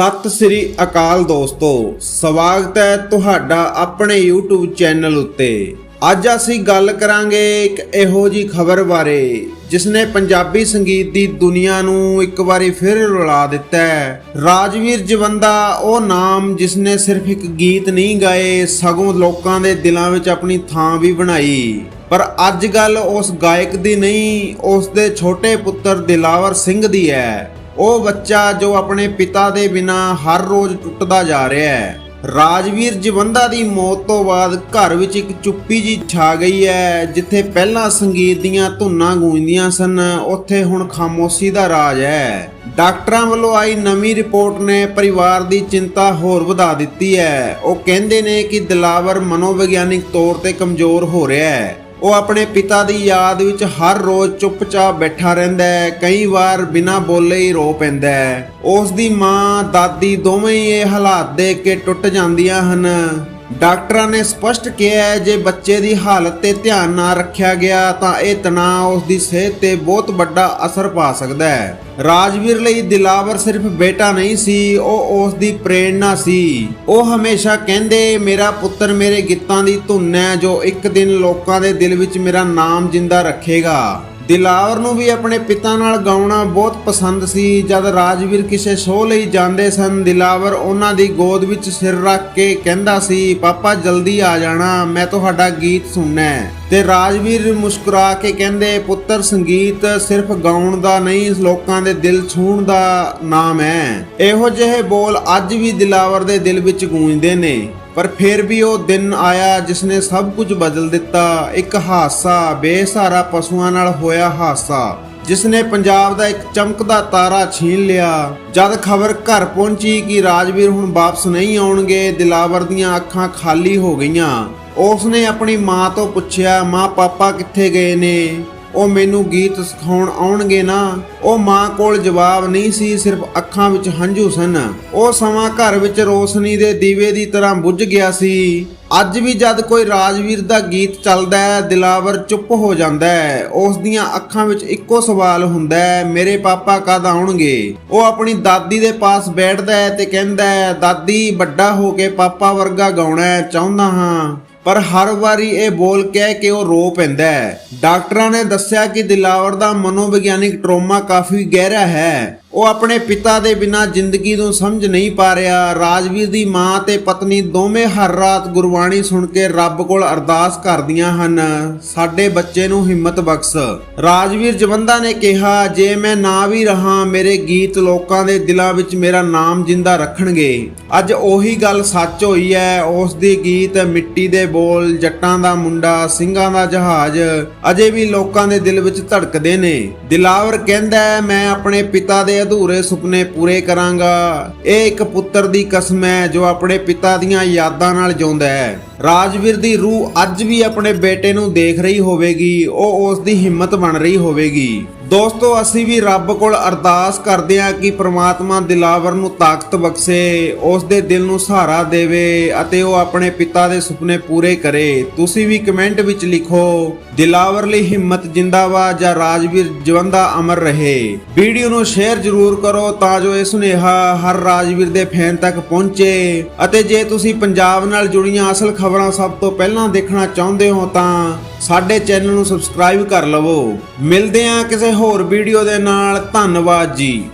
ਸਤਿ ਸ੍ਰੀ ਅਕਾਲ ਦੋਸਤੋ, ਸਵਾਗਤ ਹੈ ਤੁਹਾਡਾ ਆਪਣੇ YouTube ਚੈਨਲ ਉੱਤੇ। ਅੱਜ ਅਸੀਂ ਗੱਲ ਕਰਾਂਗੇ ਇੱਕ ਇਹੋ ਜੀ ਖਬਰ ਬਾਰੇ ਜਿਸ ਨੇ ਪੰਜਾਬੀ ਸੰਗੀਤ ਦੀ ਦੁਨੀਆ ਨੂੰ ਇੱਕ ਵਾਰੀ ਫਿਰ ਰੁਲਾ ਦਿੱਤਾ ਹੈ। ਰਾਜਵੀਰ ਜਵੰਦਾ, ਉਹ ਨਾਮ ਜਿਸ ਨੇ ਸਿਰਫ ਇੱਕ ਗੀਤ ਨਹੀਂ ਗਾਏ, ਸਗੋਂ ਲੋਕਾਂ ਦੇ ਦਿਲਾਂ ਵਿੱਚ ਆਪਣੀ ਥਾਂ ਵੀ ਬਣਾਈ। ਪਰ ਅੱਜ ਗੱਲ ਉਸ ਗਾਇਕ ਦੀ ਨਹੀਂ, ਉਸ ਦੇ ਛੋਟੇ ਪੁੱਤਰ ਦਿਲਾਵਰ ਸਿੰਘ ਦੀ ਹੈ। ਉਹ ਬੱਚਾ ਜੋ ਆਪਣੇ ਪਿਤਾ ਦੇ ਬਿਨਾ ਹਰ ਰੋਜ਼ ਟੁੱਟਦਾ ਜਾ ਰਿਹਾ ਹੈ। ਰਾਜਵੀਰ ਜਵੰਦਾ ਦੀ ਮੌਤ ਤੋਂ ਬਾਅਦ ਘਰ ਵਿੱਚ ਇੱਕ ਚੁੱਪੀ ਜੀ ਛਾ ਗਈ ਹੈ, ਜਿੱਥੇ ਪਹਿਲਾਂ ਸੰਗੀਤ ਦੀਆਂ ਧੁਨਾਂ ਗੂੰਜਦੀਆਂ ਸਨ, ਉੱਥੇ ਹੁਣ ਖਾਮੋਸ਼ੀ ਦਾ ਰਾਜ ਹੈ। ਡਾਕਟਰਾਂ ਵੱਲੋਂ ਆਈ ਨਵੀਂ ਰਿਪੋਰਟ ਨੇ ਪਰਿਵਾਰ ਦੀ ਚਿੰਤਾ ਹੋਰ ਵਧਾ ਦਿੱਤੀ ਹੈ। ਉਹ ਕਹਿੰਦੇ ਨੇ ਕਿ ਦਿਲਾਵਰ ਮਨੋਵਿਗਿਆਨਿਕ ਤੌਰ ਤੇ ਕਮਜ਼ੋਰ ਹੋ ਰਿਹਾ ਹੈ। ਉਹ ਆਪਣੇ ਪਿਤਾ ਦੀ ਯਾਦ ਵਿੱਚ ਹਰ ਰੋਜ਼ ਚੁੱਪਚਾਪ ਬੈਠਾ ਰਹਿੰਦਾ ਹੈ। ਕਈ ਵਾਰ ਬਿਨਾਂ ਬੋਲੇ ਹੀ ਰੋ ਪੈਂਦਾ ਹੈ। ਉਸ ਦੀ ਮਾਂ, ਦਾਦੀ ਦੋਵੇਂ ਹੀ ਇਹ ਹਾਲਾਤ ਦੇਖ ਕੇ ਟੁੱਟ ਜਾਂਦੀਆਂ ਹਨ। ਡਾਕਟਰਾਂ ਨੇ ਸਪਸ਼ਟ ਕਿਹਾ ਹੈ, ਜੇ ਬੱਚੇ ਦੀ ਹਾਲਤ ਤੇ ਧਿਆਨ ਨਾ ਰੱਖਿਆ ਗਿਆ ਤਾਂ ਇਹ ਤਣਾਅ ਉਸ ਦੀ ਸਿਹਤ ਤੇ ਬਹੁਤ ਵੱਡਾ ਅਸਰ ਪਾ ਸਕਦਾ ਹੈ। ਰਾਜਵੀਰ ਲਈ ਦਿਲਾਵਰ ਸਿਰਫ ਬੇਟਾ ਨਹੀਂ ਸੀ, ਉਹ ਉਸ ਦੀ ਪ੍ਰੇਰਣਾ ਸੀ। ਉਹ ਹਮੇਸ਼ਾ ਕਹਿੰਦੇ, ਮੇਰਾ ਪੁੱਤਰ ਮੇਰੇ ਗੀਤਾਂ ਦੀ ਧੁਨ ਹੈ, ਜੋ ਇੱਕ ਦਿਨ ਲੋਕਾਂ ਦੇ ਦਿਲ ਵਿੱਚ ਮੇਰਾ ਨਾਮ ਜਿੰਦਾ ਰੱਖੇਗਾ। ਦਿਲਾਵਰ ਨੂੰ ਵੀ ਆਪਣੇ ਪਿਤਾ ਨਾਲ ਗਾਉਣਾ ਬਹੁਤ ਪਸੰਦ ਸੀ। ਜਦ ਰਾਜਵੀਰ ਕਿਸੇ ਸ਼ੋਅ ਲਈ ਜਾਂਦੇ ਸਨ, ਦਿਲਾਵਰ ਉਹਨਾਂ ਦੀ ਗੋਦ ਵਿੱਚ ਸਿਰ ਰੱਖ ਕੇ ਕਹਿੰਦਾ ਸੀ, ਪਾਪਾ, ਜਲਦੀ ਆ ਜਾਣਾ, ਮੈਂ ਤੁਹਾਡਾ ਗੀਤ ਸੁਣਨਾ ਹੈ। ਤੇ ਰਾਜਵੀਰ ਮੁਸਕਰਾ ਕੇ ਕਹਿੰਦੇ, ਪੁੱਤਰ, ਸੰਗੀਤ ਸਿਰਫ ਗਾਉਣ ਦਾ ਨਹੀਂ, ਲੋਕਾਂ ਦੇ ਦਿਲ ਛੂਹਣ ਦਾ ਨਾਮ ਹੈ। ਇਹੋ ਜਿਹੇ ਬੋਲ ਅੱਜ ਵੀ ਦਿਲਾਵਰ ਦੇ ਦਿਲ ਵਿੱਚ ਗੂੰਜਦੇ ਨੇ। ਪਰ ਫਿਰ ਵੀ ਉਹ ਦਿਨ ਆਇਆ ਜਿਸ ਨੇ ਸਭ ਕੁਝ ਬਦਲ ਦਿੱਤਾ। ਇੱਕ ਹਾਦਸਾ ਬੇਸਹਾਰਾ ਪਸ਼ੂਆਂ ਨਾਲ ਹੋਇਆ ਹਾਦਸਾ ਜਿਸ ਨੇ ਪੰਜਾਬ ਦਾ ਇੱਕ ਚਮਕਦਾ ਤਾਰਾ ਛੀਨ ਲਿਆ। ਜਦ ਖਬਰ ਘਰ ਪਹੁੰਚੀ ਕਿ ਰਾਜਵੀਰ ਹੁਣ ਵਾਪਸ ਨਹੀਂ ਆਉਣਗੇ, ਦਿਲਾਵਰ ਦੀਆਂ ਅੱਖਾਂ ਖਾਲੀ ਹੋ ਗਈਆਂ। ਉਸ ਨੇ ਆਪਣੀ ਮਾਂ ਤੋਂ ਪੁੱਛਿਆ ਮਾਂ ਪਾਪਾ ਕਿੱਥੇ ਗਏ ਨੇ? ਉਹ ਮੈਨੂੰ ਗੀਤ ਸਿਖਾਉਣ ਆਉਣਗੇ ਨਾ, ਉਹ ਮਾਂ ਕੋਲ ਜਵਾਬ ਨਹੀਂ ਸੀ, ਸਿਰਫ ਅੱਖਾਂ ਵਿੱਚ ਹੰਝੂ ਸਨ। ਉਹ ਸਮਾਂ ਘਰ ਵਿੱਚ ਰੋਸ਼ਨੀ ਦੇ ਦੀਵੇ ਦੀ ਤਰ੍ਹਾਂ ਬੁੱਝ ਗਿਆ ਸੀ। ਅੱਜ ਵੀ ਜਦ ਕੋਈ ਰਾਜਵੀਰ ਦਾ ਗੀਤ ਚੱਲਦਾ ਹੈ, ਦਿਲਾਵਰ ਚੁੱਪ ਹੋ ਜਾਂਦਾ ਹੈ। ਉਸ ਦੀਆਂ ਅੱਖਾਂ ਵਿੱਚ ਇੱਕੋ ਸਵਾਲ ਹੁੰਦਾ ਹੈ, ਮੇਰੇ ਪਾਪਾ ਕਦ ਆਉਣਗੇ? ਉਹ ਆਪਣੀ ਦਾਦੀ ਦੇ ਪਾਸ ਬੈਠਦਾ ਹੈ ਤੇ ਕਹਿੰਦਾ ਹੈ, ਦਾਦੀ, ਵੱਡਾ ਹੋ ਕੇ ਪਾਪਾ ਵਰਗਾ ਗਾਉਣਾ ਚਾਹੁੰਦਾ ਹਾਂ। ਪਰ ਹਰ ਵਾਰੀ ਇਹ ਬੋਲ ਕਹਿ ਕੇ ਉਹ ਰੋ ਪੈਂਦਾ ਹੈ। ਡਾਕਟਰਾਂ ਨੇ ਦੱਸਿਆ ਕਿ ਦਿਲਾਵਰ ਦਾ ਮਨੋਵਿਗਿਆਨਿਕ ਟਰੋਮਾ ਕਾਫੀ ਗਹਿਰਾ ਹੈ। ਉਹ ਆਪਣੇ ਪਿਤਾ ਦੇ ਬਿਨਾਂ ਜ਼ਿੰਦਗੀ ਨੂੰ ਸਮਝ ਨਹੀਂ ਪਾ ਰਿਹਾ। ਰਾਜਵੀਰ ਦੀ ਮਾਂ ਤੇ ਪਤਨੀ ਦੋਵੇਂ ਹਰ ਰਾਤ ਗੁਰਬਾਣੀ ਸੁਣ ਕੇ ਰੱਬ ਕੋਲ ਅਰਦਾਸ ਕਰਦੀਆਂ ਹਨ। ਸਾਡੇ ਬੱਚੇ ਨੂੰ ਹਿੰਮਤ ਬਖਸ਼। ਰਾਜਵੀਰ ਜਵੰਦਾ ਨੇ ਕਿਹਾ, ਜੇ ਮੈਂ ਨਾ ਵੀ ਰਹਾ, ਮੇਰੇ ਗੀਤ ਲੋਕਾਂ ਦੇ ਦਿਲਾਂ ਵਿੱਚ ਮੇਰਾ ਨਾਮ ਜਿੰਦਾ ਰੱਖਣਗੇ। ਅੱਜ ਉਹੀ ਗੱਲ ਸੱਚ ਹੋਈ ਹੈ ਉਸ ਦੀ ਗੀਤ ਮਿੱਟੀ ਦੇ ਬੋਲ, ਜੱਟਾਂ ਦਾ ਮੁੰਡਾ, ਸਿੰਘਾਂ ਦਾ ਜਹਾਜ਼, ਅਜੇ ਵੀ ਲੋਕਾਂ ਦੇ ਦਿਲ ਵਿੱਚ ਧੜਕਦੇ ਨੇ। ਦਿਲਾਵਰ ਕਹਿੰਦਾ, ਮੈਂ ਆਪਣੇ ਪਿਤਾ ਦੇ ਦੇ ਅਧੂਰੇ ਸੁਪਨੇ ਪੂਰੇ ਕਰਾਂਗਾ। ਇਹ ਇੱਕ ਪੁੱਤਰ ਦੀ ਕਸਮ ਹੈ ਜੋ ਆਪਣੇ ਪਿਤਾ ਦੀਆਂ ਯਾਦਾਂ ਨਾਲ ਜਿਉਂਦਾ ਹੈ। ਰਾਜਵੀਰ ਦੀ ਰੂਹ ਅੱਜ ਵੀ ਆਪਣੇ ਬੇਟੇ ਨੂੰ ਦੇਖ ਰਹੀ ਹੋਵੇਗੀ, ਉਹ ਉਸ ਦੀ ਹਿੰਮਤ ਬਣ ਰਹੀ ਹੋਵੇਗੀ। ਦੋਸਤੋ, ਅਸੀਂ ਵੀ ਰੱਬ ਕੋਲ ਅਰਦਾਸ ਕਰਦੇ ਹਾਂ ਕਿ ਪ੍ਰਮਾਤਮਾ ਦਿਲਾਵਰ ਨੂੰ ਤਾਕਤ ਬਖਸ਼ੇ ਉਸ ਦੇ ਦਿਲ ਨੂੰ ਸਹਾਰਾ ਦੇਵੇ ਅਤੇ ਉਹ ਆਪਣੇ ਪਿਤਾ ਦੇ ਸੁਪਨੇ ਪੂਰੇ ਕਰੇ। ਤੁਸੀਂ ਵੀ ਕਮੈਂਟ ਵਿੱਚ ਲਿਖੋ, ਦਿਲਾਵਰ ਲਈ ਹਿੰਮਤ ਜਿੰਦਾਬਾਦ ਜਾਂ ਰਾਜਵੀਰ ਜਵੰਦਾ ਅਮਰ ਰਹੇ। ਵੀਡੀਓ ਨੂੰ ਸ਼ੇਅਰ ਜ਼ਰੂਰ ਕਰੋ ਤਾਂ ਜੋ ਇਹ ਸੁਨੇਹਾ ਹਰ ਰਾਜਵੀਰ ਦੇ ਫੈਨ ਤੱਕ ਪਹੁੰਚੇ। ਅਤੇ ਜੇ ਤੁਸੀਂ ਪੰਜਾਬ ਨਾਲ ਜੁੜੀਆਂ ਅਸਲ ਖਬਰਾਂ ਸਭ ਤੋਂ ਪਹਿਲਾਂ ਦੇਖਣਾ ਚਾਹੁੰਦੇ ਹੋ ਤਾਂ ਸਾਡੇ ਚੈਨਲ ਨੂੰ ਸਬਸਕ੍ਰਾਈਬ ਕਰ ਲਵੋ। ਮਿਲਦੇ ਹਾਂ ਕਿਸੇ ਹੋਰ ਵੀਡੀਓ ਦੇ ਨਾਲ। ਧੰਨਵਾਦ ਜੀ।